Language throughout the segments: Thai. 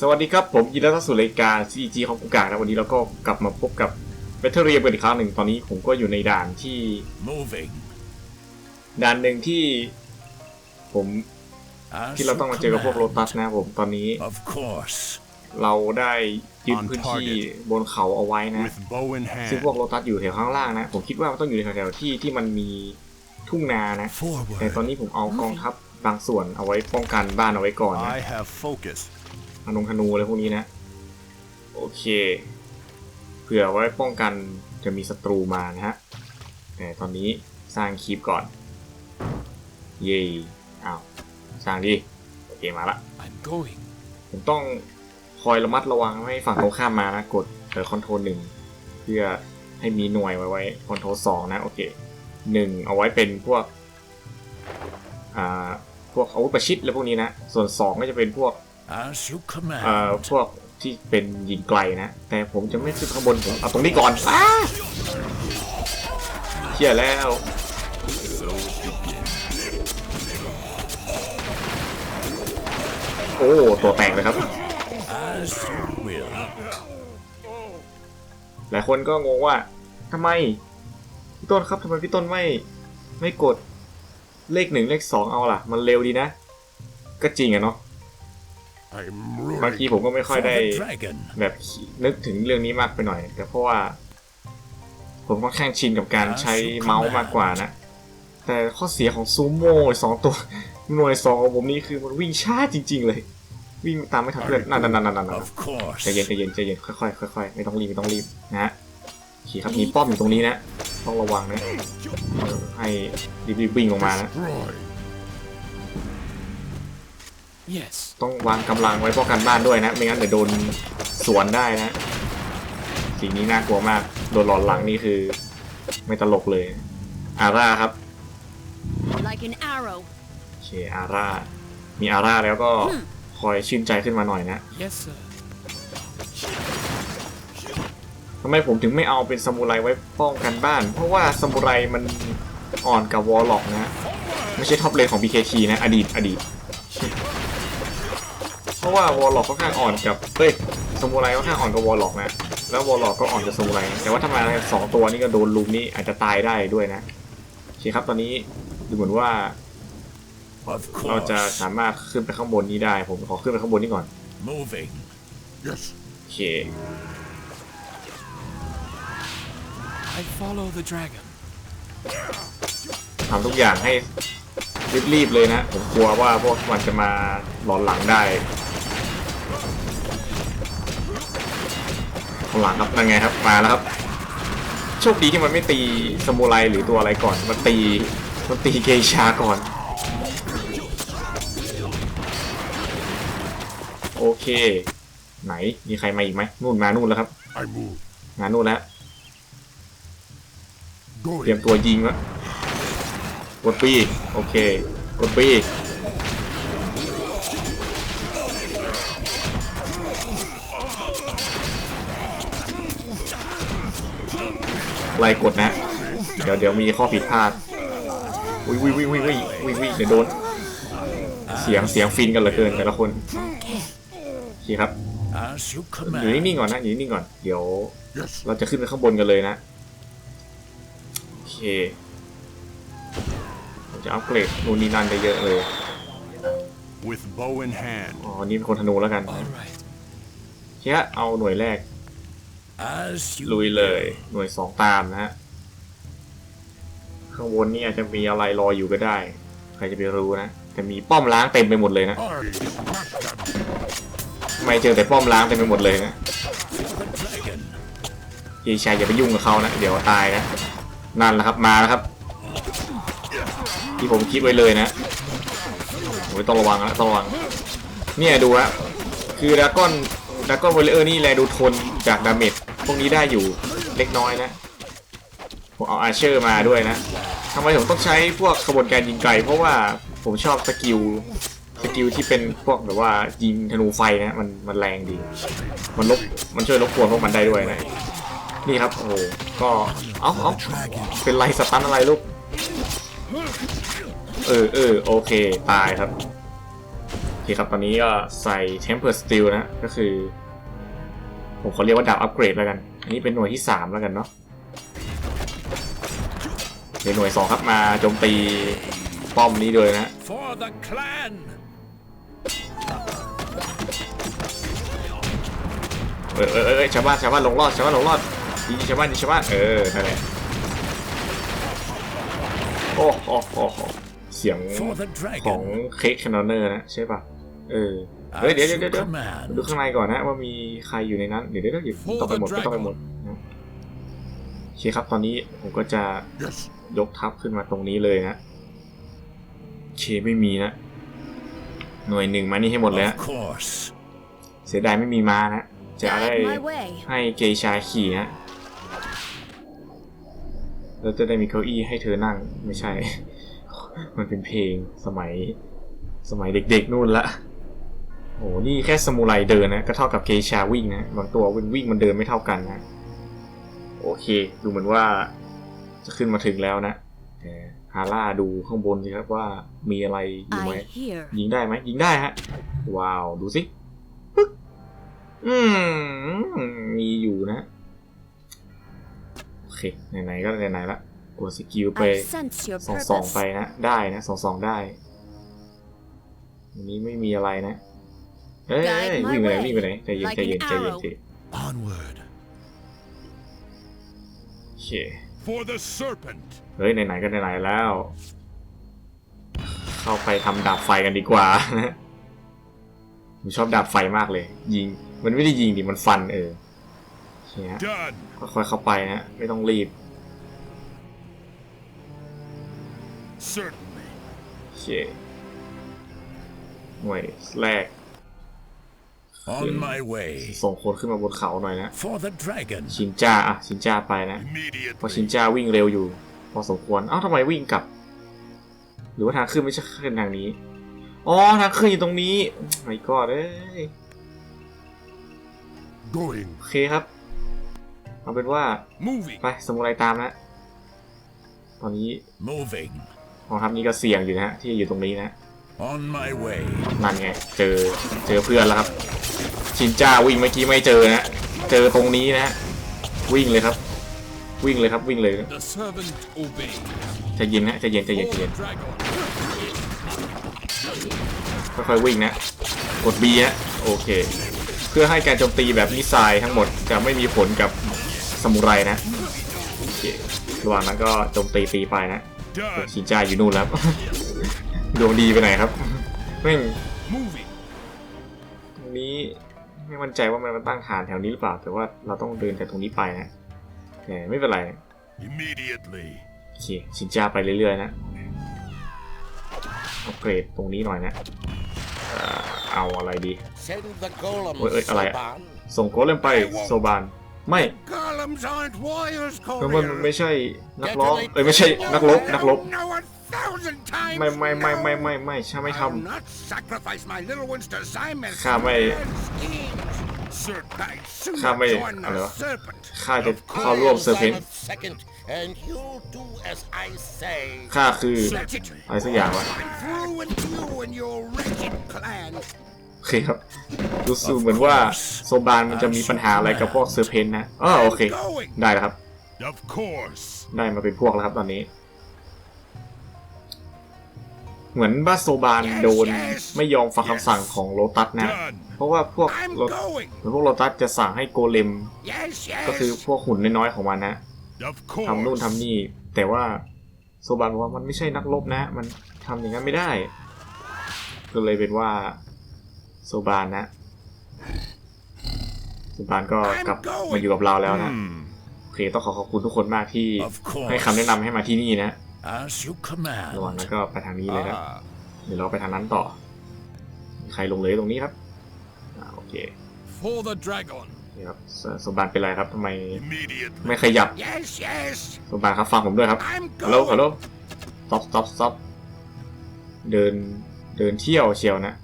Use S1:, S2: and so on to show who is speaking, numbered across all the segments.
S1: สวัสดีครับ ผมยินดีต้อนรับสู่รายการ CG ของกุกานะวันนี้เราก็กลับมาพบกับเบทเทอรียกันอีกครั้งหนึ่งตอนนี้ผมก็อยู่ในด่านที่
S2: Moving.
S1: ด่านหนึ่งที่ ผม
S2: As
S1: ที่เราต้องมาเจอกับพวกโลตัสนะครับผมตอนนี้
S2: Of course.
S1: เราได้ยึด
S3: On
S1: พื้นที่
S3: target
S1: บนเขาเอาไว้นะ
S3: with bow in
S1: ซึ่ง
S3: hand.
S1: พวกโลตัสอยู่แถวข้างล่างนะ ผมคิดว่ามันต้องอยู่ในแถวๆที่ที่มันมีทุ่งนานะ แต่ตอน
S2: Forward.
S1: นี้ผมเอากองทัพบางส่วนเอาไว้ป้องกันบ้านเอาไว้ก่อนนะ นงธนูอะไรพวกนี้นะ โอเค เผื่อไว้ป้องกันจะมีศัตรูมานะฮะ แต่ตอนนี้สร้างคลิปก่อน เย่อ้าวสร้างดิโอเคมาละ
S2: I'm going.
S1: ผมต้องคอยระมัดระวังไม่ให้ฝั่งตรงข้ามมานะกดเออคอนโทรลหนึ่งเพื่อให้มีหน่วยไว้ไว้คอนโทรลสองนะ โอเคหนึ่งเอาไว้เป็นพวกอ่าพวกอาวุธประชิดอะไรพวกนี้นะ ส่วนสองก็จะเป็นพวก
S2: As you
S1: เอ่อ
S2: command.
S1: พวกที่เป็นยิงไกลนะ แต่ผมจะไม่ขึ้นข้างบนผมเอาตรงนี้ก่อนอ้าเชี่ยแล้วโอ้ตัวแตกเลยครับ
S2: As you will.
S1: หลายคนก็งงว่าทำไม พี่ต้นครับทำไมพี่ต้นไม่ไม่กดเลขหนึ่งเลขสองเอาล่ะ มันเร็วดีนะ ก็จริงอะเนาะ
S3: I'm
S1: บางที
S3: roaring.
S1: ผมก็ไม่ค่อย
S2: For
S1: ได้
S2: the dragon.
S1: แบบนึกถึงเรื่องนี้มากไปหน่อย แต่เพราะว่า ผมค่อนข้างชินกับการใช้เมาส์มากกว่านะ แต่ข้อเสียของซูโม่สองตัวหน่วยสองของผมนี่คือมันวิ่งช้าจริง ๆ เลย วิ่งตามไม่ทันเพื่อนนั่นนั่นนั่นนั่น
S2: Of course.
S1: ใจเย็นใจเย็นใจเย็นค่อยๆค่อยๆไม่ต้องรีบไม่ต้องรีบนะฮะโอเคครับมีป้อมอยู่ตรงนี้นะต้องระวังนะเออให้รีบๆวิ่งลงมานะ
S3: Destroy.
S2: Yes.
S1: ต้องวางกำลังไว้ป้องกันบ้านด้วยนะ ไม่งั้นเดี๋ยวโดนสวนได้นะสิ่งนี้น่ากลัวมาก โดนหลอนหลังนี่คือ ไม่ตลกเลย อาร่าครับ
S4: like an arrow.
S1: โอเคอาร่า มีอาร่าแล้วก็คอยชื่นใจขึ้นมาหน่อยนะ
S2: Yes, sir.
S1: ทำไมผมถึงไม่เอาเป็นซามูไรไว้ป้องกันบ้าน เพราะว่าซามูไรมันอ่อนกับวอลล็อกนะ ไม่ใช่ท็อปเลนของ BKT นะ อดีตอดีตเพ ราะว่าวอลล็อกค่อนข้างอ่อนกับเฮ้ยซามูไรค่อนข้างอ่อนกับวอลล็อกนะแล้ววอลล็อกก็อ่อนกับซามูไรแต่ว่าถ้ามาสองตัวนี่ก็โดนลุมนี่อาจจะตายได้ด้วยนะโอเคครับตอนนี้ดูเหมือนว่า
S2: Of
S1: เราจะ
S2: course.
S1: สามารถขึ้นไปข้างบนนี้ได้ ผมขอขึ้นไปข้างบนนี้ก่อน
S2: Moving.
S3: Yes.
S1: โอเค
S2: I follow the dragon.
S1: ทำทุกอย่างให้รีบๆเลยนะ ผมกลัวว่าพวกมันจะมาหลอนหลังได้ ข้างหลังครับนั่นไงครับมาแล้วครับโชคดีที่มันไม่ตีสมุไรหรือตัวอะไรก่อนมันตีมันตีเกชาก่อน โอเค ไหนมีใครมาอีกไหมนู่นมานู่นแล้วครับ
S3: I move.
S1: มานู่นแล้วเตรียม
S3: Going.
S1: ตัวยิงแล้วกดปีโอเคกดปี ไล่กดนะ เดี๋ยวเดี๋ยวมีข้อผิดพลาดวิวิวิวิวิวิวิเดี๋ยวโดน เสียงเสียงฟินกันเหลือเกินแต่ละคนโอเคครับ
S2: As you
S1: อยู่
S2: command.
S1: นิ่งๆก่อนนะอยู่นิ่งๆก่อน เดี๋ยว
S3: Yes.
S1: เราจะขึ้นไปข้างบนกันเลยนะโอเคผมจะอัปเกรดนู่นนี่นั่นได้เยอะเลย
S3: With bow in hand.
S1: อ๋อนี่เป็นคนธนูแล้วกัน
S2: All right.
S1: เชี่ยเอาหน่วยแรก
S2: As you
S1: ลุยเลย
S2: will.
S1: หน่วยสองตามนะฮะข้างบนนี่อาจจะมีอะไรรออยู่ก็ได้ ใครจะไปรู้นะแต่มีป้อมล้างเต็มไปหมดเลยนะ
S3: I smash them.
S1: ไม่เจอแต่ป้อมล้างเต็มไปหมดเลยนะ
S2: For the dragon.
S1: พี่ชายอย่าไปยุ่งกับเขานะเดี๋ยวตายนะนั่นแหละครับมาแล้วครับ ที่ผมคิดไว้เลยนะโอ้ยต้องระวังนะต้องระวังเนี่ยดูฮะคือดากอนดากอนวอลเลอร์นี่แลดูทนจากดาเมจพ วกนี้ได้อยู่เล็กน้อยนะผมเอาอาเชอร์มาด้วยนะทำไมผมต้องใช้พวกขบวนการยิงไกล เพราะว่าผมชอบสกิลสกิลที่เป็นพวกแบบว่ายิงธนูไฟนะมันมันแรงดี มันลบมันช่วยลบกวนพวกมันได้ด้วยนะ นี่ครับโอ้โหก็เอาเอาเป็นไรสตันอะไรลูกเออเออโอเค ตายครับโอเคครับตอนนี้ก็ใส่ Temper Steel นะ ก็คือ ผมขอเรียกว่าดาบอัปเกรดแล้วกัน อันนี้เป็นหน่วยที่ 3 แล้วกันเนาะเดี๋ยวหน่วย 2 ครับมาโจมตีป้อมนี้เลยนะ
S2: For the clan!
S1: เออเออเออเออชาวบ้านชาวบ้านลงรอดชาวบ้านลงรอดยิงชาวบ้านยิงชาวบ้านเออนั่นแหละโอ้โอ้โอ้โอ้เสียง
S2: For the
S1: ของ
S2: dragon!
S1: เค้กแคนนอนเนอร์นะใช่ป่ะ เออเฮ้ยเดี๋ยว
S2: As
S1: เดี๋ยว
S2: you
S1: เดี๋ยว
S2: command.
S1: ดูข้างในก่อนนะว่ามีใครอยู่ในนั้น เดี๋ยวเดี๋ยวเดี๋ยวต้องไปหมดไม่ต้องไปหมดนะโอเคครับตอนนี้ผมก็จะ
S3: Yes.
S1: ยกทัพขึ้นมาตรงนี้เลยนะโอเคไม่มีนะ หน่วยหนึ่งมานี่ให้หมดเลยนะ
S2: Of course.
S1: เสียดายไม่มีม้านะจะได้
S4: Guide my way.
S1: ให้เกชาขี่นะแล้วจะได้มีเก้าอี้ให้เธอนั่งไม่ใช่ มันเป็นเพลงสมัยสมัยเด็กๆนู่นละ โอ้นี่แค่สมุไรเดินนะก็เท่ากับเกชาวิ่งนะบางตัววิ่งวิ่งมันเดินไม่เท่ากันนะโอเค ดูเหมือนว่าจะขึ้นมาถึงแล้วนะแต่ฮาร่าดูข้างบนสิครับว่ามีอะไรอยู่ไหม
S4: I hear.
S1: ยิงได้ไหมยิงได้ฮะว้าวดูสิปึ๊กอืมมีอยู่นะโอเคไหนๆก็ไหนๆละกดสกิลไป
S4: I sense your
S1: สองสองไป
S4: purpose.
S1: นะได้นะสองสองได้อันนี้ไม่มีอะไรนะ เอ้ย
S4: Guide my
S1: วิ่งไปไหน
S4: way
S1: วิ่งไปไหนใจเย็น
S4: like
S1: ใจเย็น
S4: an
S1: ใจเย็น
S4: arrow
S1: ใจเย็น
S2: Onward.
S1: โอเค
S3: For the serpent.
S1: เฮ้ยไหนๆก็ไหนๆแล้ว เข้าไปทำดาบไฟกันดีกว่า ผมชอบดาบไฟมากเลย ยิง มันไม่ได้ยิงดิมันฟันเออโอเคฮะ
S3: Done.
S1: ค่อยๆเข้าไปนะ ไม่ต้องรีบ
S3: Certainly.
S1: โอเคหน่วยแรก
S2: On my way.
S1: ส่งคนขึ้นมาบนเขาหน่อยนะ
S2: For the dragon.
S1: ชินจ้าอะชินจ้าไปนะ เพราะชิน
S3: Immediately.
S1: จ้าวิ่งเร็วอยู่ พอสมควร เอ้าทำไมวิ่งกลับ หรือว่าทางขึ้นไม่ใช่ขึ้นทางนี้ อ๋อทางขึ้นอยู่ตรงนี้ไม่ก็เอ้ย
S3: Going.
S1: โอเคครับ เอาเป็นว่า
S3: Moving.
S1: ไปสมุไรตามนะตอนนี้
S2: Moving.
S1: กองทัพนี้ก็เสี่ยงอยู่นะฮะที่อยู่ตรงนี้นะ
S2: On my way.
S1: นั่นไง เจอเจอเพื่อนแล้วครับ ชินจ้าวิ่งเมื่อกี้ไม่เจอนะ เจอตรงนี้นะ วิ่งเลยครับ วิ่งเลยครับวิ่งเลย
S2: The servant obey.
S1: ใจะเย็นนะใจะเย็นใจะเย็นใจะเย็น
S2: dragon.
S1: ค่อยๆวิ่งนะ กด B นะโอเค เพื่อให้การโจมตีแบบมิสไซล์ทั้งหมดจะไม่มีผลกับสมุไรนะโอเคระหว่างนั้นก็โจมตีตีไปนะ
S3: Done.
S1: ชินจ้าอยู่นู่นแล้วดวงดีไปไหนครับแม่ง
S3: Moving.
S1: ตรงนี้ ไม่มั่นใจว่ามันมาตั้งฐานแถวนี้หรือเปล่า แต่ว่าเราต้องเดินจากตรงนี้ไปนะแต่ไม่เป็นไร
S3: Immediately.
S1: โอเคชินจ้าไปเรื่อยๆนะอัปเกรดตรงนี้หน่อยนะเอ่อเอาอะไรดี
S5: Send the golem,
S1: Wait, wait, alright.
S5: Soban.
S1: ส่งโกเลมไปโซบานไม่
S3: Golems aren't warriors,
S1: เพราะมัน
S3: Courier.
S1: ไม่ใช่นักร้องเอ้ยไม่ใช่นักรบนักรบ
S3: No, a thousand times.
S1: ไม่ไม่ไม่ไม่
S3: no.
S1: ไม่ไม่ใช่ไม่ท
S3: I'll not sacrifice my little ones to Simon.
S1: ข้าไม่
S3: Certain I soon
S1: ข้าไม่
S3: join
S1: อะไร
S3: the
S1: วะ
S3: serpent.
S1: ข้าจะเข้าร่วมเซอร์เพน
S5: Silent second, and you'll do as I say.
S1: ข้าคือ
S3: That's it.
S1: อะไรสักอย่างวะ
S3: Through and you and your wretched clan.
S1: โอเคครับรู้สึกเหมือนว่าโซบานมันจะมีปัญหาอะไรกับพวกเซอร์เพนนะอ๋อโอเค ได้แล้วครับ
S3: Of course.
S1: ได้มาเป็นพวกแล้วครับตอนนี้ เหมือนบ้าโซบานโดนไม่ยอมฟังคำสั่งของโลตัสนะ เพราะว่าพวกโลเหมือนพวกโลตัสจะสั่งให้โกเลม ก็คือพวกหุ่นน้อยๆของมันนะทำนู่นทำนี่ แต่ว่าโซบานบอกว่ามันไม่ใช่นักรบนะ มันทำอย่างนั้นไม่ได้ ก็เลยเป็นว่าโซบานนะโซบานก็กลับมาอยู่กับเราแล้วนะโอเคต้องขอขอบคุณทุกคนมากที่ให้คำแนะนำให้มาที่นี่นะ
S2: As you
S1: ระหว่างนั้น
S2: command.
S1: ก็ไปทางนี้เลยนะ
S3: Ah,
S1: เดี๋ยวเราไปทางนั้นต่อมีใครลงเลยตรงนี้ครับอ่าโอเค
S2: For the dragon.
S1: นี่ครับสสมบัติเป็นไรครับทำไม
S3: immediately.
S1: ไม่ขยับ
S3: Yes, yes.
S1: สมบัติครับฟังผมด้วยครับ
S3: I'm
S1: ฮัลโหลฮัลโหล
S3: going.
S1: stop stop stop เดินเดินเที่ยวเชียวนะ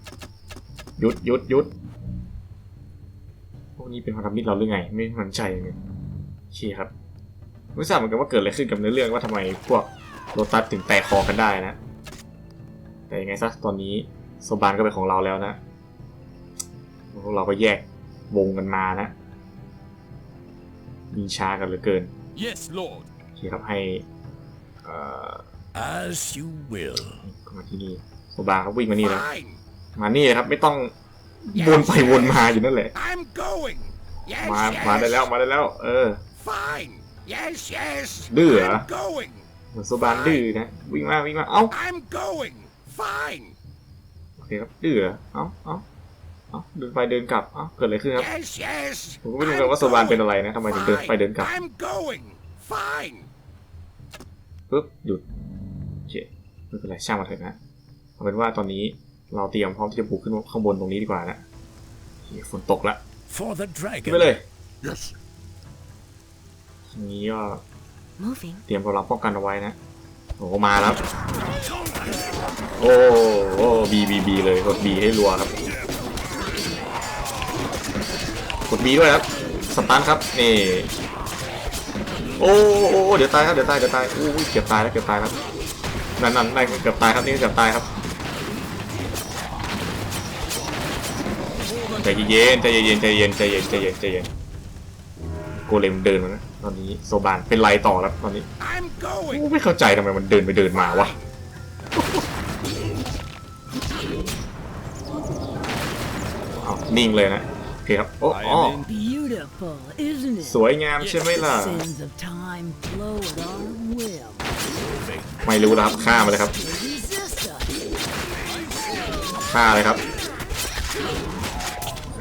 S1: หยุดหยุดหยุดพวกนี้เป็นพันธมิตรเราหรือไง ไม่มั่นใจเลยโอเคครับไม่ทราบเหมือนกันว่าเกิดอะไรขึ้นกับเนื้อเรื่องว่าทำไมพวก โลตัสถึงแตกคอกันได้นะ แต่ยังไงซะตอนนี้โซบานก็เป็นของเราแล้วนะ พวกเราก็แยกวงกันมานะมีช้ากันเหลือเกิน
S2: Yes, Lord.
S1: โอเคครับให้เอ่อ
S2: As you will.
S1: เข้ามาที่นี่โซบานครับวิ่งมานี่แล้ว
S3: Fine.
S1: มานี่เลยครับไม่ต้องวนไปวนมาอยู่นั่นแหละ
S3: I'm going. Yes,
S1: มา
S3: yes.
S1: มาได้แล้ว มาได้แล้ว เออ
S3: Fine. Yes, yes.
S1: Đưa hả?
S3: I'm going.
S1: เห มือนโซบานดื้อนะวิ่งมาวิ่งมาเอ้า
S3: I'm going. Fine.
S1: โอเคครับดื้อเหรอเอ้าเอ้าเอ้าเดินไปเดินกลับเอ้าเกิดอะไรขึ้นครับ
S3: Yes, yes.
S1: ผมก็ไม่รู้เหมือนกันว่าโซบานเป็นอะไรนะทำไมถึงเดินไปเดินกลับ
S3: I'm going. Fine.
S1: ปุ๊บหยุดโอเคไม่เป็นไรช่างมาเถอะนะเอาเป็นว่าตอนนี้เราเตรียมพร้อมที่จะบุกขึ้นข้างบนตรงนี้ดีกว่านะโอเคฝนตกละ
S2: For the
S1: ขึ้น
S2: dragon.
S1: ไปเลย
S3: Yes.
S1: ทีนี้ก็
S4: Moving.
S1: เตรียมกำลังป้องกันเอาไว้นะ โอ้โหมาแล้ว โอ้โอ้บีบีบีเลยกดบีให้รัวครับ กดบีด้วยครับ สตันครับ นี่ โอ้โอ้เดี๋ยวตายครับ เดี๋ยวตาย เดี๋ยวตายอู้ยเกือบตายแล้ว เกือบตายครับ นั่นนั่นนั่นเกือบตายครับ นี่เกือบตายครับ ใจเย็นใจเย็นใจเย็นใจเย็นใจเย็นใจเย็นโกเลมเดินมานะ อนนี้โซบานเป็นไรต่อแล้วตอนนี้
S3: I'm going.
S1: ไม่เข้าใจทำไมมันเดินไปเดินมาวะเอานิ่งเลยนะโอเคครับโอ้
S2: I
S1: อ๋อ
S2: am in.
S6: Beautiful, isn't it?
S1: สวยงามใช่ไหมล่ะ
S6: Sands of time flow at our will.
S2: Moving.
S1: ไม่รู้แล้วครับฆ่ามาเลยครับ
S6: Resist us.
S1: ฆ่าเลยครับ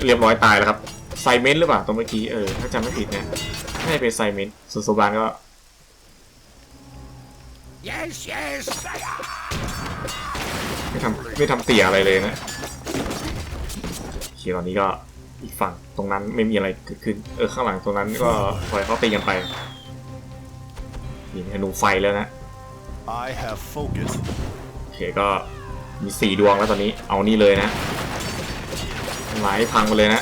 S1: เรียบร้อยตายแล้วครับ ไซเมนต์หรือเปล่าตรงเมื่อกี้ เออ ถ้าจำไม่ผิดนะน่าจะเป็นไซเมนต์ส่วนโซบานก็
S3: Yes, yes.
S1: ไม่ทำไม่ทำเตี่ยอะไรเลยนะโอเคตอนนี้ก็อีกฝั่งตรงนั้นไม่มีอะไรเกิดขึ้น เออ ข้างหลังตรงนั้นก็ปล่อยเขาตีกันไปนี่ธนูไฟแล้วนะ
S7: I have focus.
S1: โอเคก็มีสี่ดวงแล้วตอนนี้เอานี่เลยนะหลายพังไปเลยนะ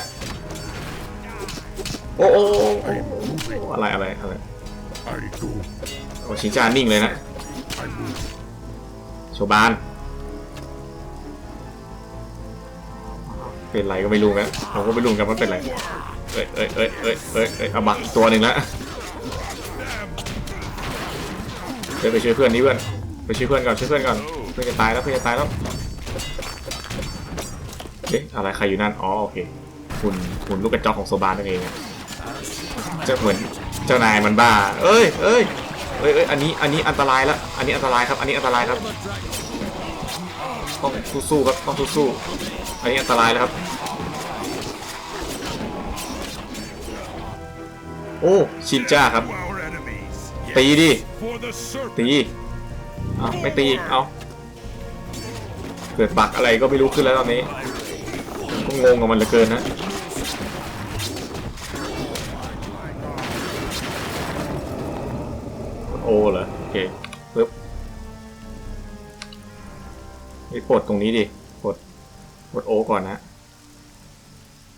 S1: โอ้โอ้โอ้โอ้อะไรอะไรอะไรโอ้ชินจานิ่งเลยนะโชบาน เป็นไรก็ไม่รู้นะเราก็ไม่รู้กันว่าเป็นไรเอ้ยเอ้ยเอ้ยเอ้ยเอ้ยเอ้ยเอามาตัวหนึ่งละเดี๋ยวไปช่วยเพื่อนนี่เพื่อนไปช่วยเพื่อนก่อนช่วยเพื่อนก่อนเพื่อนจะตายแล้วเพื่อนจะตายแล้วเอ๊ะอะไรใครอยู่นั่นอ๋อโอเคหุ่นหุ่นลูกกระจอกของโซบานนั่นเองอะ จะเหมือนเจ้านายมันบ้า เอ้ยเอ้ยเอ้ยเอ้ยอันนี้อันนี้อันตรายแล้วอันนี้อันตรายครับ อันนี้อันตรายครับต้องสู้ๆครับต้องสู้ๆอันนี้อันตรายแล้วครับ โอ้ชินจ้าครับ ตีดิตีเอาไม่ตีเอาเกิดบักอะไรก็ไม่รู้ขึ้นแล้วตอนนี้ก็งงกับมันเหลือเกินนะ โอเหรอ โอเคปึ๊บนี่ปลดตรงนี้ดิปลดปลดโอก่อนนะ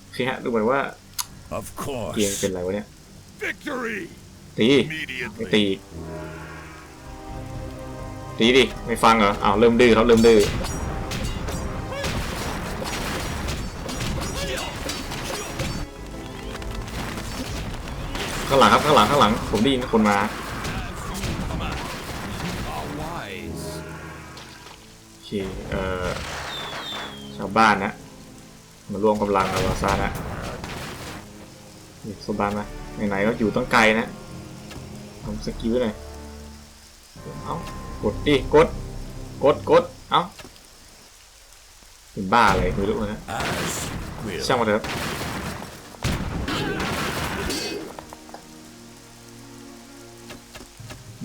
S1: โอเคฮะดูเหมือนว่า
S2: Of
S1: เกียง
S2: course.
S1: เป็นไรวะเนี่ย
S3: Victory.
S1: ตีไม่ตี
S3: Immediately.
S1: ตีดิ ไม่ฟังเหรออ้าวเริ่มดื้อครับเริ่มดื้อข้างหลังครับข้างหลังข้างหลัง ผมได้ยินคนมา โอเคเอ่อชาวบ้านนะมาร่วมกำลังกับวาซานะนี่สบานมาไหนๆก็อยู่ตั้งไกลนะทำสกิลหน่อยเอ้ากดดิกดกดกดเอ้าเป็นบ้าอะไรไม่รู้นะช่างมาเถอะ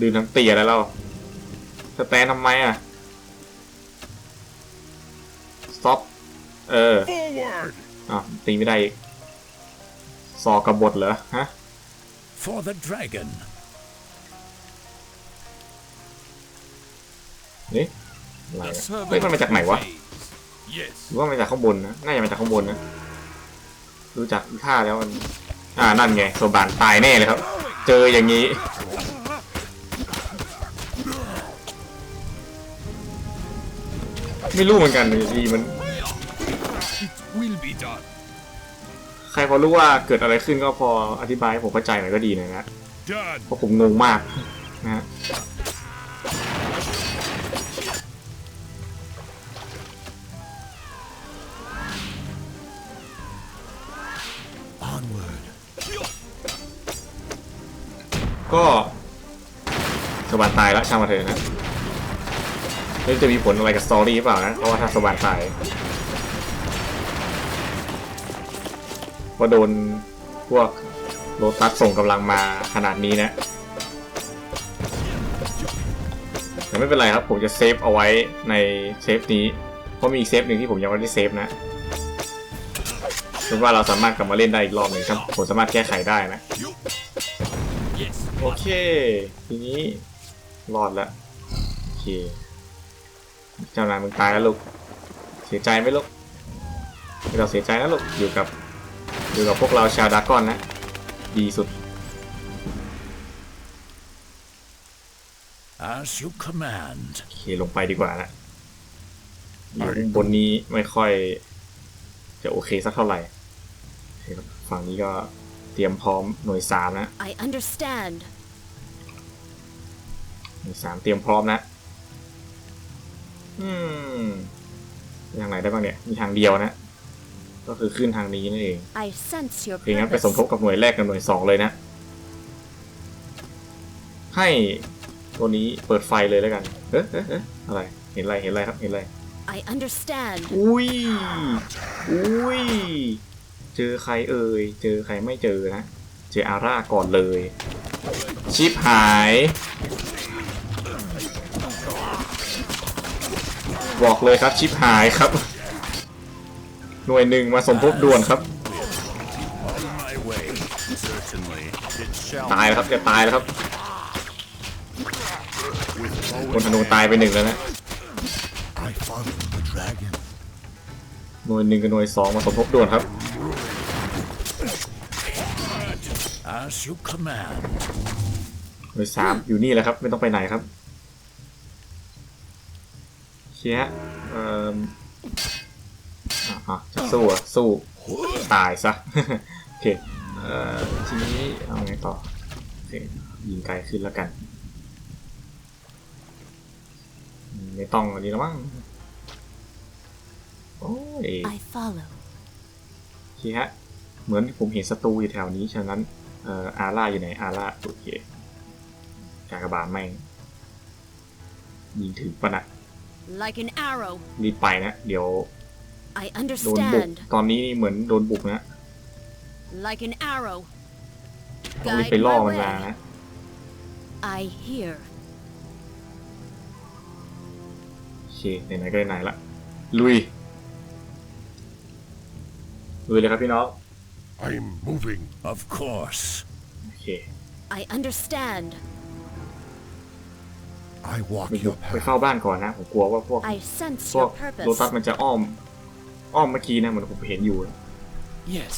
S1: ดื่มน้ำเตี๋ยแล้วเราสแตนทำไมอะ เออ
S3: Forward.
S1: อะตีไม่ได้อีกซอกระบฏเหรอฮะ
S2: For the dragon.
S1: นี่อะไร
S2: The
S1: อะ
S2: servant
S1: เฮ้ยมันมาจากไหนวะ
S2: obeys. Yes.
S1: หรือว่ามาจากข้างบนนะน่าจะมาจากข้างบนนะดูจากท่าแล้วมันอ่านั่นไงโซบานตายแน่เลยครับ เจออย่างนี้ไม่รู้เหมือนกันดีมัน
S2: be done.
S1: ใครพอรู้ว่าเกิดอะไรขึ้นก็พออธิบายให้ผมเข้าใจหน่อยก็ดีหน่อยนะ
S3: Done.
S1: เพราะผมงงมากนะฮะ
S7: Onward.
S1: ก็สวรรค์ตายแล้วช่างมาเถอะนะไม่รู้จะมีผลอะไรกับสตอรี่หรือเปล่านะ เพราะว่าถ้าสวรรค์ตาย ว่าโดนพวกโลตัสส่งกำลังมาขนาดนี้นะแต่ไม่เป็นไรครับผมจะเซฟเอาไว้ในเซฟนี้ เพราะมีเซฟหนึ่งที่ผมยังไม่ได้เซฟนะเป็นว่าเราสามารถกลับมาเล่นได้อีกรอบหนึ่งครับผมสามารถแก้ไขได้นะ โอเค ทีนี้รอดแล้วโอเคเจ้านายมึงตายแล้วลูก เสียใจไหมลูกไม่ต้องเสียใจนะลูกอยู่กับ อยู่กับพวกเราชาวดรากอนนะ ดีสุด
S2: As you command.
S1: โอเคลงไปดีกว่านะอยู่ข้างบนนี้ไม่ค่อย จะโอเคสักเท่าไหร่โอเคครับฝั่งนี้ก็เตรียมพร้อมหน่วยสามนะ
S4: I understand.
S1: หน่วยสามเตรียมพร้อมนะ อืมทางไหนได้บ้างเนี่ย มีทางเดียวนะ ก็คือขึ้นทางนี้นั่นเอง
S4: I sense your
S1: เพลงนั้นไป
S4: purpose.
S1: สมทบกับหน่วยแรกกับหน่วยสองเลยนะ ให้ตัวนี้เปิดไฟเลยแล้วกัน เอ๊ะเอ๊ะเอ๊ะอะไร เห็นอะไร เห็นอะไรครับ เห็นอะไร
S4: I understand.
S1: อุ้ย อุ้ย เจอใครเอ่ย เจอใครไม่เจอนะ เจออาร่าก่อนเลย ชิปหาย บอกเลยครับชิปหายครับ หน่วยหนึ่งมาสมทบด่วนครับ
S2: On my way.
S7: Certainly. It shall
S1: ตายแล้วครับจะตายแล้วครับคนธนูตายไปหนึ่งแล้วนะ
S7: I follow the dragon.
S1: หน่วยหนึ่งกับหน่วยสองมาสมทบด่วนครับ
S2: As you command.
S1: หน่วยสามอยู่นี่แหละครับ ไม่ต้องไปไหนครับเชียเอ่อ อะอะจะสู้อะสู้ตายซะโอเคเอ่อทีนี้เอาไงต่อโอเคยิงไกลขึ้นแล้วกันอืมไม่ต้องอันนี้แล้วมั้งโอ้ย
S4: I follow.
S1: โอเคฮะเหมือนผมเห็นศัตรูอยู่แถวนี้ฉะนั้นเอ่ออาร่าอยู่ไหนอาร่าโอเคกากบาลแม่งยิงถึงปะนะ
S4: Like an arrow.
S1: รีบไปนะ เดี๋ยว
S4: I
S1: โดนบุก
S4: understand.
S1: ตอนนี้เหมือนโดนบุกนะ
S4: Like an arrow.
S1: ต้องรีบ
S4: Guide
S1: ไปล่อ
S4: my
S1: มันมา
S4: way.
S1: นะ
S4: I hear.
S1: โอเคไหนๆก็ไหนๆละลุยลุยเลยครับพี่น้อง
S3: I'm moving.
S2: Of course.
S1: โอเค
S4: I understand.
S7: I walk
S1: ไปบุ
S7: your
S1: กไป
S7: path.
S1: เฝ้าบ้านก่อนนะ ผมกลัวว่าพวก
S4: I sense
S1: พวก
S4: your
S1: โลตัส
S4: purpose.
S1: มันจะอ้อม อ้อมเมื่อกี้นะเหมือนผมเห็นอยู่นะ
S2: Yes.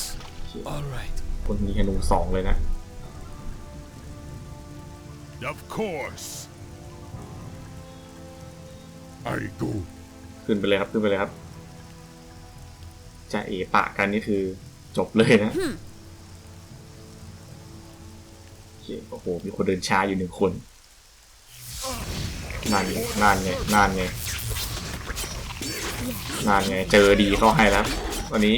S2: All right.
S1: คนมีธนูสองเลยนะ
S3: Of course. I go.
S1: ขึ้นไปเลยครับขึ้นไปเลยครับ จะเอปะกันนี่คือจบเลยนะโอเคโอ้โห มีคนเดินช้าอยู่หนึ่งคนนั่นไงนั่นไงนั่นไง นั่นไง เจอดีเข้าให้แล้ววันนี้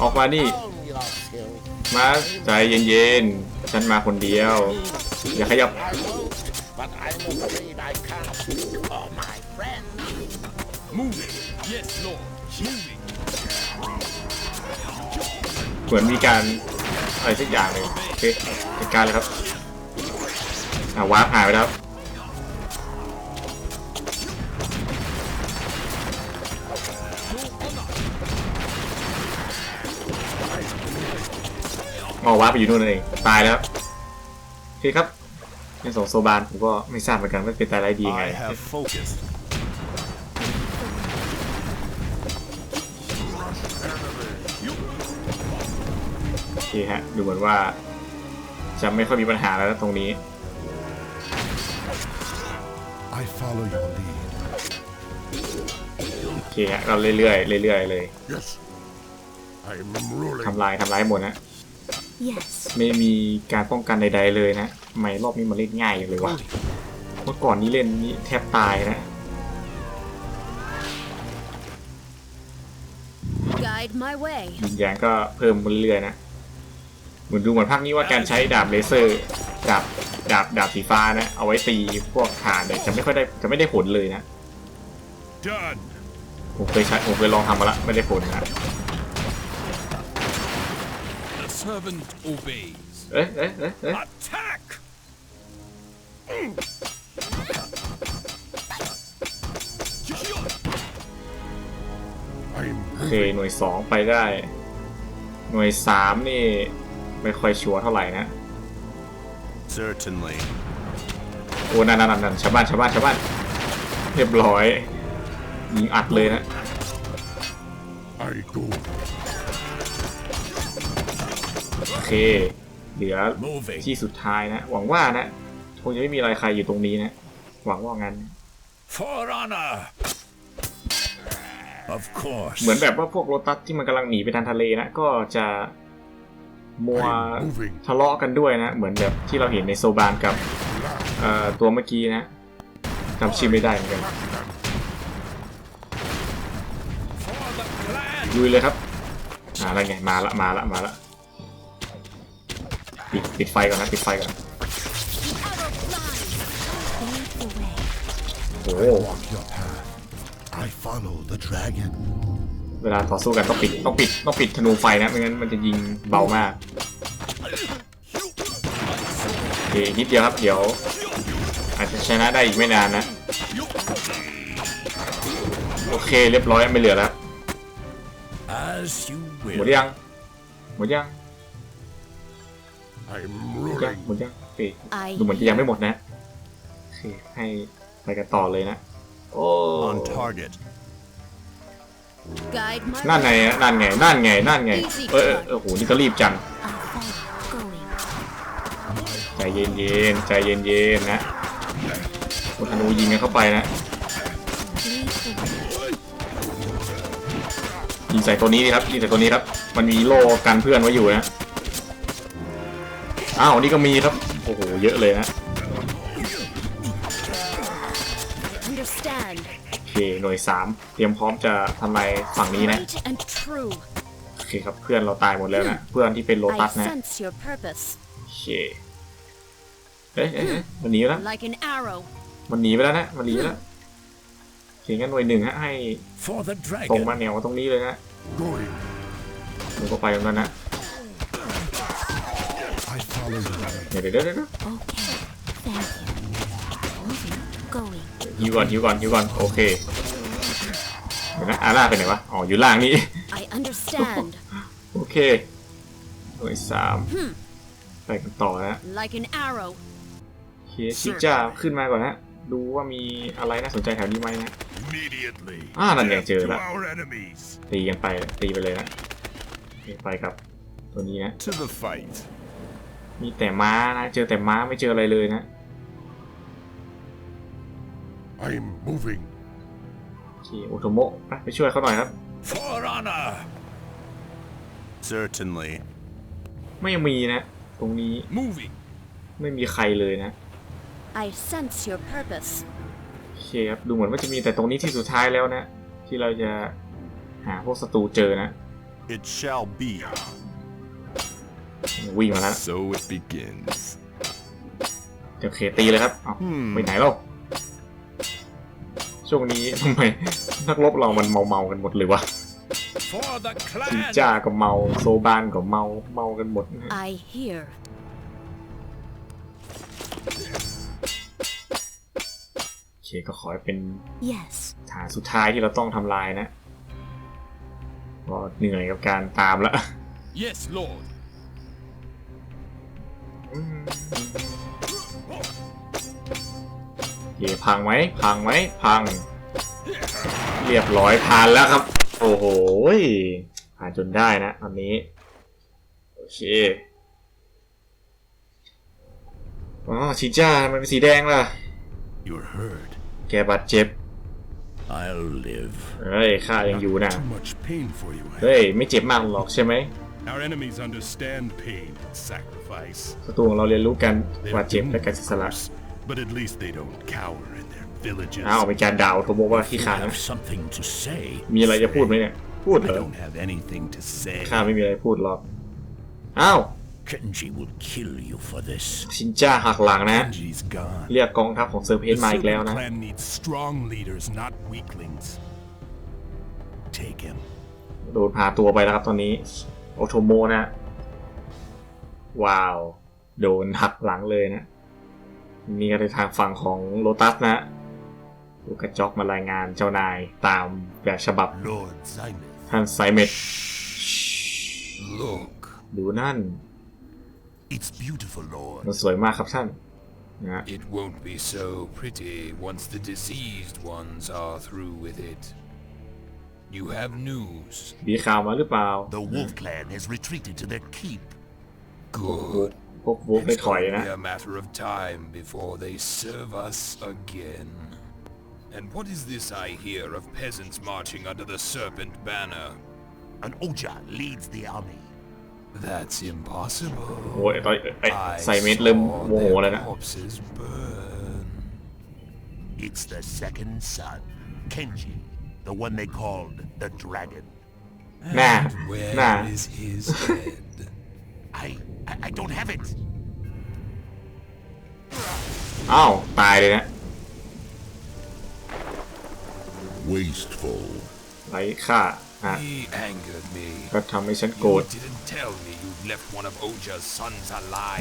S1: ออกมานี่
S5: Calm yourself.
S1: มาใจเย็นๆ ฉันมาคนเดียว อย่าขยับ เหมือนมีการอะไรสักอย่างเลยโอเคจัดการเลยครับอ่าวาร์ปหายไปแล้ว อ๋อวาร์ปไปอยู่นู่นนั่นเองตายแล้วครับโอเคครับในสองโซบานผมก็ไม่ทราบเหมือนกันว่าเป็นตายไรายดียังไง
S7: I have focused.
S1: โอเคฮะดูเหมือนว่า จะไม่ค่อยมีปัญหาแล้วนะตรงนี้
S7: I follow your lead.
S1: เคฮะก็เรื่อยๆเรื่อยๆเลย
S3: Yes. I'm ruling.
S1: ทำลายทำลายหมดนะ
S4: Yes.
S1: ไม่มีการป้องกันใดๆเลยนะทำไมรอบนี้มันเล่นง่ายอย่างเลยวะเมื่อก่อนนี้เล่นนี่แทบตายนะ
S4: Guide my way.
S1: ยิงยางก็เพิ่มมาเรื่อยๆนะเหมือนดูเหมือนภาคนี้ว่าการใช้ดาบเลเซอร์ดาบดาบดาบสีฟ้านะ เอาไว้ตีพวกฐานเนี่ยจะไม่ค่อยได้จะไม่ได้ผลเลยนะ
S3: Done.
S1: ผมเคยใช้ผมเคยลองทำมาแล้วไม่ได้ผลนะ
S2: The servant obeys.
S1: เอ๊ะเอ๊ะเอ๊ะเอ๊ะ
S2: Attack!
S3: I'm
S1: โอเคหน่วยสองไปได้ หน่วยสามนี่ ไม่ค่อยชัวร์เท่าไหร่นะ
S7: Certainly.
S1: โอ้นั่นนั่นนั่นชาวบ้านชาวบ้านชาวบ้านเรียบร้อยยิงอัดเลยนะ
S3: I go.
S1: โอเค เหลือ
S2: Moving.
S1: ที่สุดท้ายนะ หวังว่านะคงจะไม่มีอะไรใครอยู่ตรงนี้นะ หวังว่างั้น
S2: For honor! Of course.
S1: เหมือนแบบว่าพวกโรตัสที่มันกำลังหนีไปทางทะเลนะ ก็จะมัว
S3: I'm moving.
S1: ทะเลาะกันด้วยนะ เหมือนแบบที่เราเห็นในโซบานกับเอ่อตัวเมื่อกี้นะจำชื่อไม่ได้เหมือนกัน
S2: For the clan!
S1: ลุยเลยครับอ่าอะไรไงมาละมาละมาละ ปิดปิดไฟก่อนนะปิดไฟก่อน
S4: The arrow flies. Lead the way.
S1: โอ้โห
S7: Walk your path. I follow the dragon.
S1: เวลาต่อสู้กันต้องปิดต้องปิดต้องปิดธนูไฟนะไม่งั้นมันจะยิงเบามากโอเคอีกนิดเดียวครับเดี๋ยว อาจจะชนะได้อีกไม่นานนะ โอเคเรียบร้อยไม่เหลือแล้ว
S2: As you
S1: หมด
S2: will.
S1: ยังหมดยัง
S3: I'm
S1: หมดยัง
S3: ruling.
S1: หมดยังโอเค
S4: I
S1: ดูเหมือนจะยังไม่หมดนะโอเคให้ไปกันต่อเลยนะโอ้
S7: On target.
S4: guide my
S1: นั่นไง
S4: way.
S1: นั่นไงนั่นไงนั่นไงเออเออเออโหนี่ก็รีบจัง
S4: I'll follow. Going.
S1: ใจเย็นๆใจเย็นๆนะโอ้ธนูยิงกันเข้าไปนะ
S4: Lead the way.
S1: ยิงใส่ตัวนี้ดิครับยิงใส่ตัวนี้ครับ มันมีโล่กันเพื่อนไว้อยู่นะ อ้าวนี่ก็มีครับ โอ้โห เยอะเลยนะ
S4: Understand.
S1: โอเคหน่วยสามเตรียมพร้อมจะทำลายฝั่งนี้นะ
S4: Right and true.
S1: โอเคครับเพื่อนเราตายหมดแล้วนะ เพื่อนที่เป็นโลตั
S4: I
S1: สนะ
S4: sense your purpose.
S1: โอเคเอ๊ะเอ๊ะเอ๊ะมันหนีไปแล้ว
S4: Like an arrow.
S1: มันหนีไปแล้วนะมันหนีไปแล้วโอเคงั้นหน่วยหนึ่งฮะให้
S2: For the
S1: ตรงมา
S2: dragon.
S1: แนวตรงนี้เลยนะ
S3: Going.
S1: ผมก็ไปตรงนั้นนะ
S7: I follow the dragon.
S1: เดี๋ยวเดี๋ยวเดี๋ยวเดี๋ยว
S4: Okay. Thank you. Moving. Going.
S1: ฮิวก่อนฮิวก่อนฮิวก่อนโอเคเดี๋ยวนะอาร่าไปไหนวะอ๋ออยู่ล่างนี่
S4: I understand.
S1: โอเคหน่วยสามไปกันต่อนะ
S4: like an arrow.
S1: โอเคชิจ้าขึ้นมาก่อนนะดูว่ามีอะไรน่าสนใจแถวนี้ไหมนะ
S3: Immediately.
S1: Ah, นั่นไง
S3: Death
S1: เจอ
S3: to
S1: ละ
S3: our enemies.
S1: ตีกันไปตีไปเลยนะโอเคไปกับตัวนี้นะ
S7: To the fight.
S1: มีแต่ม้านะ เจอแต่ม้าไม่เจออะไรเลยนะ
S3: I'm moving.
S1: โอเคโอโตโมะไปไปช่วยเขาหน่อยครับ
S2: For honor!
S7: Certainly.
S1: ไม่มีนะ ตรงนี้
S2: Moving.
S1: ไม่มีใครเลยนะ
S4: I sense your purpose.
S1: โอเคครับดูเหมือนว่าจะมีแต่ตรงนี้ที่สุดท้ายแล้วนะ ที่เราจะหาพวกศัตรูเจอนะ
S7: It shall be.
S1: วิ่งมาแล้ว
S2: So it begins.
S1: โอเคตีเลยครับเอา
S7: Hmm.
S1: ไปไหนเราช่วงนี้ทำไมนักรบเรามันเมาเมาๆกันหมดเลยวะ
S2: For the
S1: ชิ
S2: clan!
S1: จ้าก็เมาโซบานก็เมาเมากันหมดนะ
S4: I hear.
S1: โอเคก็ขอให้เป็น
S4: Yes.
S1: ฐานสุดท้ายที่เราต้องทำลายนะก็เหนื่อยกับการตามละ
S2: Yes, Lord.
S1: โอเคพังไหมพังไหมพัง เรียบร้อยผ่านแล้วครับ โอ้โหยผ่านจนได้นะตอนนี้ โอเคอ๋อชิจ้าทำไมเป็นสีแดงล่ะ
S7: You're heard.
S1: แกบาดเจ็บ
S2: I'll live.
S1: เฮ้ยข้ายังอยู่นะ
S3: Too much pain for you. eh?
S1: เฮ้ย ไม่เจ็บมากหรอกใช่ไหม
S3: Our enemies understand pain and sacrifice.
S1: ศัตรูของเราเรียนรู้การ
S3: They're
S1: บาดเจ็บและ
S3: doomed,
S1: การ
S3: of
S1: เสียสละ
S3: course, but at least they don't cower in their villages.
S1: อ้าวเป็นการด่าวโทโมว่าขี้ขลาด
S2: You
S1: นะ
S2: have something to say.
S1: มีอะไรจะพูดไหมเนี่ย พูดเหร
S3: I
S1: อ
S3: don't have anything to say.
S1: ข้าไม่มีอะไรพูดหรอก อ้าว
S2: Kenji will kill you for this.
S1: ชินจ้าหักหลังนะ
S3: Genji's gone.
S1: เรียกกองทัพของเซอร์เพ
S3: The
S1: นมาอีกแล้ว
S3: Serpent
S1: นะ
S3: clan needs strong leaders, not weaklings. Take him.
S1: โดนพาตัวไปแล้วครับตอนนี้ โอโทโมนะ ว้าว โดนหักหลังเลยนะ มีกันในทางฝั่งของโลตัสนะลูกกระจอกมารายงานเจ้านายตามแบบฉบับ
S3: Lord Zymoth.
S1: ท่านไซเมต
S2: Look.
S1: ดูนั่น
S3: It's beautiful, Lord.
S1: มันสวยมากครับท่านนะ
S8: It won't be so pretty once the diseased ones are through with it. You have news.
S1: มีข่าวมาหรือเปล่า
S3: The Wolf Clan has retreated to their keep.
S8: Good.
S1: พวกวุกได้
S8: It's
S1: ถอยนะ
S8: only a matter of time before they serve us again. And what is this I hear of peasants marching under the serpent banner?
S3: An Oja leads the army.
S8: That's impossible.
S1: โอ้ยตอนไอ้
S8: I
S1: ไซเมตเริ่ม
S8: saw
S1: โมโห
S8: their
S1: แล้วนะ
S8: corpses burn.
S3: It's the second son, Kenji, the one they called the Dragon.
S1: หน้า
S8: Where
S1: หน้า
S8: is his head?
S3: I, I, I don't have it.
S1: อ้าว ตายเลยนะ
S3: Wasteful.
S1: ไร้ค่าอ่ะ
S8: He angered me.
S1: ก็ทำให้ฉันโกร
S8: You
S1: ธ
S8: didn't tell me you left one of Oja's sons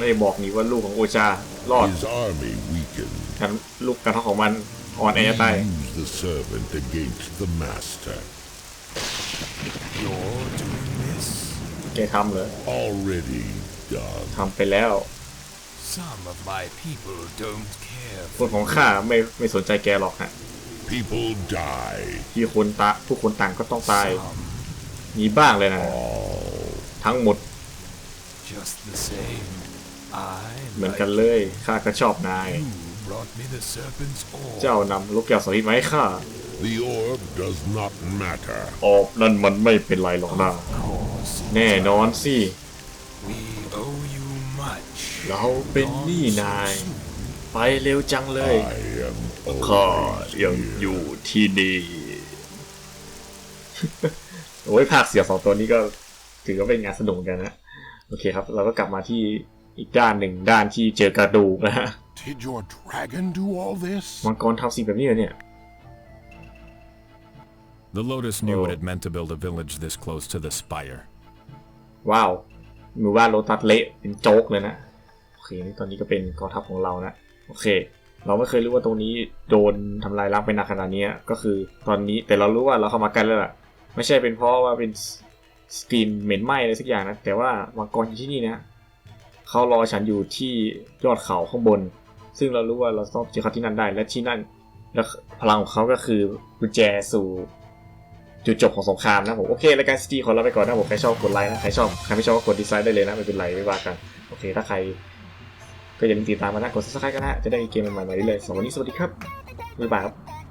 S1: ไม่ได้
S8: alive.
S1: บอกนี่ว่าลูกของโอชารอด
S9: His army weakened.
S1: กันลูกกันท้องของมันอ่อนแอตาย
S9: Use the servant against the master.
S8: You're doing this?
S1: แกทำเหรอ
S9: Already done.
S1: ทำไปแล้ว
S8: Some of my people don't care
S1: คนของข้าไม่ไม่สนใจแกหรอกฮะ
S9: People die.
S1: ที่คนตะผู้คนต่างก็ต้องตายมีบ้างเลยนะทั้งหมด
S8: just the same. I
S1: เหมือน
S8: like
S1: กันเลย ข้าก็ชอบนาย
S8: you brought me the serpent's orb.
S1: เจ้านำลูกแก้วสวิตมาให้ข้า
S9: The orb does not matter.
S1: ออกนั่นมันไม่เป็นไรหรอกนะ
S8: Of course,
S1: แน่นอนสิ
S8: we owe you much.
S1: เราเป็นหนี้นาย ไปเร็วจังเลย
S9: I am
S1: ข้า
S9: always
S1: ยัง
S9: here.
S1: อยู่ที่นี่โอ้ยภาคเสียงสองตัวนี้ก็ถือว่าเป็นงานสนุกเหมือนกันนะโอเคครับ เราก็กลับมาที่อีกด้านหนึ่งด้านที่เจอกระดูกนะฮะ
S3: Did your dragon do all this?
S1: มังกรทำสิ่งแบบนี้เหรอเนี่ย
S10: The Lotus knew
S1: Oh.
S10: what it meant to build a village this close to the spire.
S1: ว้าวหมู่บ้านโลตัสเละเป็นโจ๊กเลยนะโอ เคนี่ตอนนี้ก็เป็นกองทัพของเรานะโอเค เราไม่เคยรู้ว่าตรงนี้โดนทำลายล้างไปหนักขนาดนี้ก็คือตอนนี้แต่เรารู้ว่าเราเข้ามาใกันแล้วล่ะ ไม่ใช่เป็นเพราะว่าเป็นสกรีนเหม็นไหม้อะไรสักอย่างนะ แต่ว่ามังกรอยู่ที่นี่นะเขารอฉันอยู่ที่ยอดเขาข้างบน ซึ่งเรารู้ว่าเราต้องเจอเขาที่นั่นได้และที่นั่น แล้วพลังของเขาก็คือกุญแจสู่จุดจบของสงครามนะผมโอเครายการสตีขอลาไปก่อนนะผมใครชอบกดไลค์นะใครชอบใครไม่ชอบก็กดดีไซน์ได้เลยนะไม่เป็นไรไม่ว่ากัน โอเค ถ้าใคร ก็อย่าลืมติดตามมานะกด subscribe กันนะจะได้เกมใหม่ๆมาเรื่อยๆสำหรับวันนี้สวัสดีครับบ๊ายบายครับ